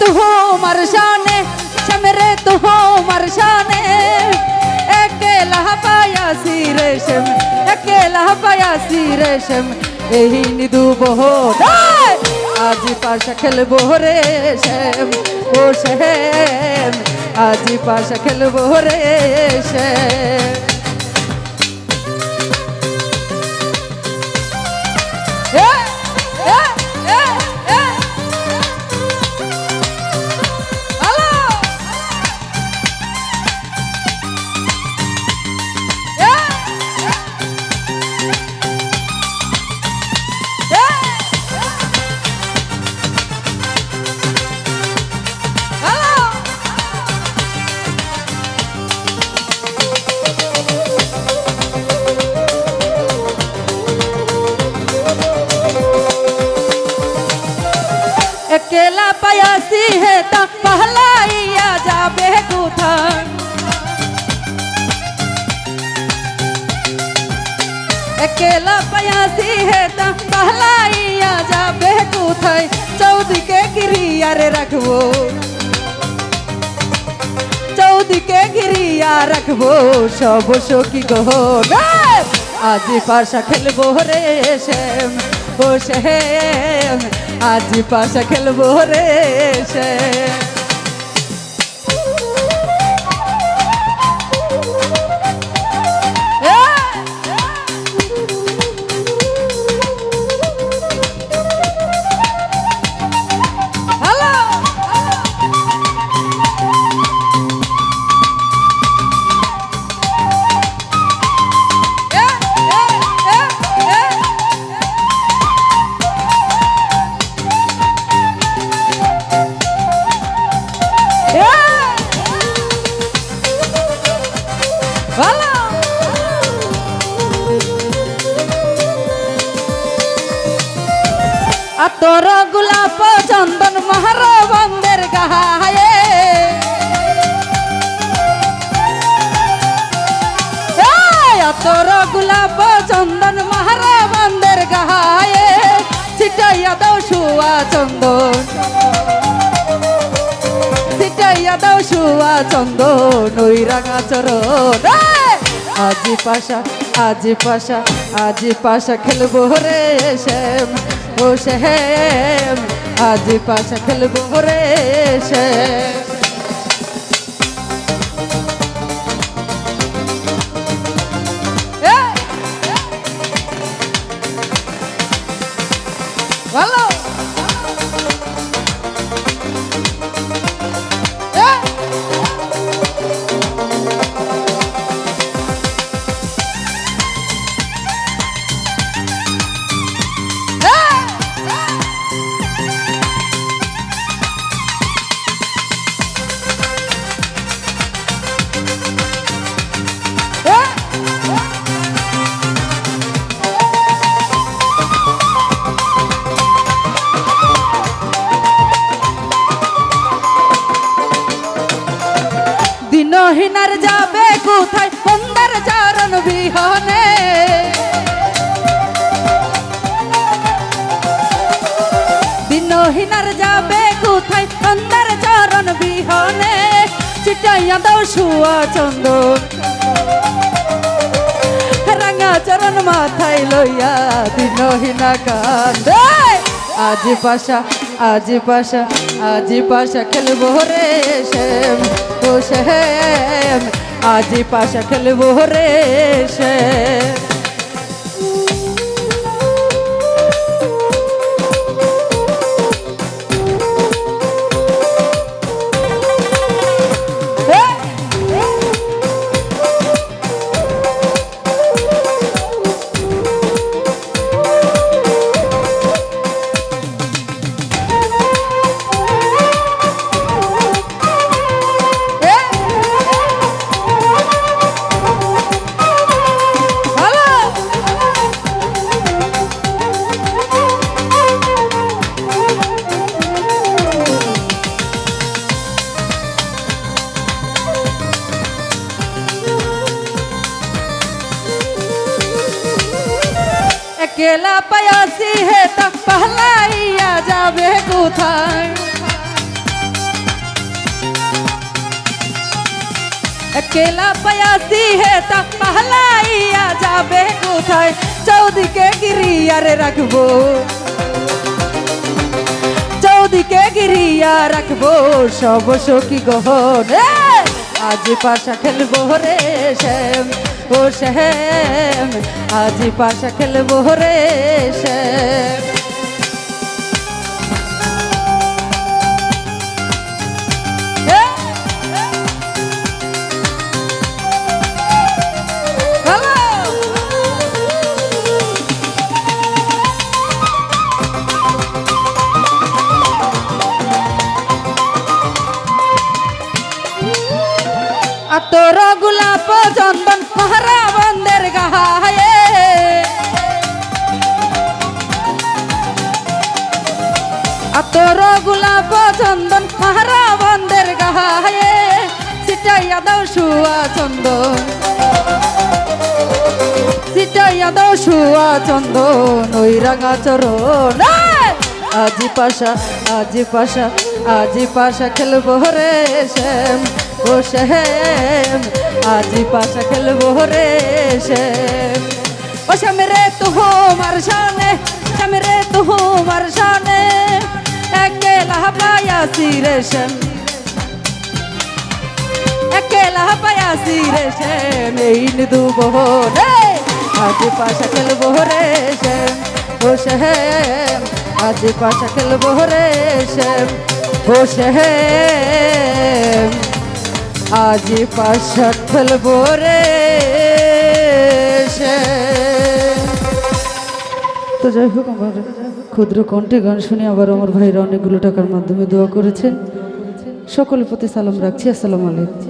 তোমার শানে শ্যামরে তোমার শানে একেলা পায়াসি রেশম একেলা পায়াসি রেশম এই নিদু বহর আজ পাশা খেলব রে শ্যাম ও শ্যাম আজ পাশা খেলব রে শ্যাম এ, সিহেতা পালাইয়া যাবে কোথায়? একেলা পায়াসি হেতা পালাইয়া যাবে কোথায়? চৌদিকে গিরিয়ারে রাখব। চৌদিকে গিরিয়া রাখব, সব সখী গহন আজি পাশা খেলব রে শ্যাম, ও শ্যাম। আজ পাশা খেলব রে শ্যাম দাও শুয়া চন্দন। ছিটাইয়া দাও শুয়া চন্দন, ওই রাঙা চরণ। আজি পাশা আজি পাশা আজি পাশা খেলব রে শ্যাম, ও শ্যাম। আজি পাশা খেলব রে শ্যাম। 完了。দিনহীনার যাবে কোথায়? সুন্দর চরণ বিহনে। দিনহীনার যাবে কোথায়? সুন্দর চরণ বিহনে। চিটাইয়া দাও শুয়া চন্দন। রাঙা চরণ মাথায় লইয়া দিনহীনা কান্দে। আজ পাশা আজ পাশা আজ পাশা খেলব রে শ্যাম। ও আজি পাশা খেলব রে শ্যাম কেলা পায়াসি হে তা পালাইয়া যাবে কোথায় কেলা পায়াসি হে তা পালাইয়া যাবে কোথায় চৌদিকে গিরিয়ারে রাখব চৌদিকে গিরিয়া রাখব সব সখী গহনে আজ পাশা খেলব রে শ্যাম ও শ্যাম আজ পাশা খেলব রে শ্যাম তোর গোলাপ চন্দন মহারা আর তোর গোলাপ চন্দন মহারা বন্দের গায়ে সিটাইয়া দাও শুয়া চন্দন। সিটাইয়া দাও শুয়া চন্দন, ওই রাঙা চরণ! আজি পাশা আজি পাশা আজি পাশা খেলব রে শ্যাম ও শ্যাম। আজি পাশা খেলব রে শ্যাম। ও শ্যাম রে তু মার শানে শ্যাম রে তু মার শানে রে শ্যাম। একেলা পায়াসি রে শ্যাম। এই নিদু রে আজ পাশা খেলব রে শ্যাম। ও শ্যাম, আজ পাশা খেলব রে শ্যাম। ও শ্যাম, আজ পাশা খেলব রে তো যাই হোক আমার ক্ষুদ্র কণ্ঠে গান শুনে আবার আমার ভাইরা অনেকগুলো টাকার মাধ্যমে দোয়া করেছেন। সকলের প্রতি সালাম রাখছি। আসসালামু আলাইকুম।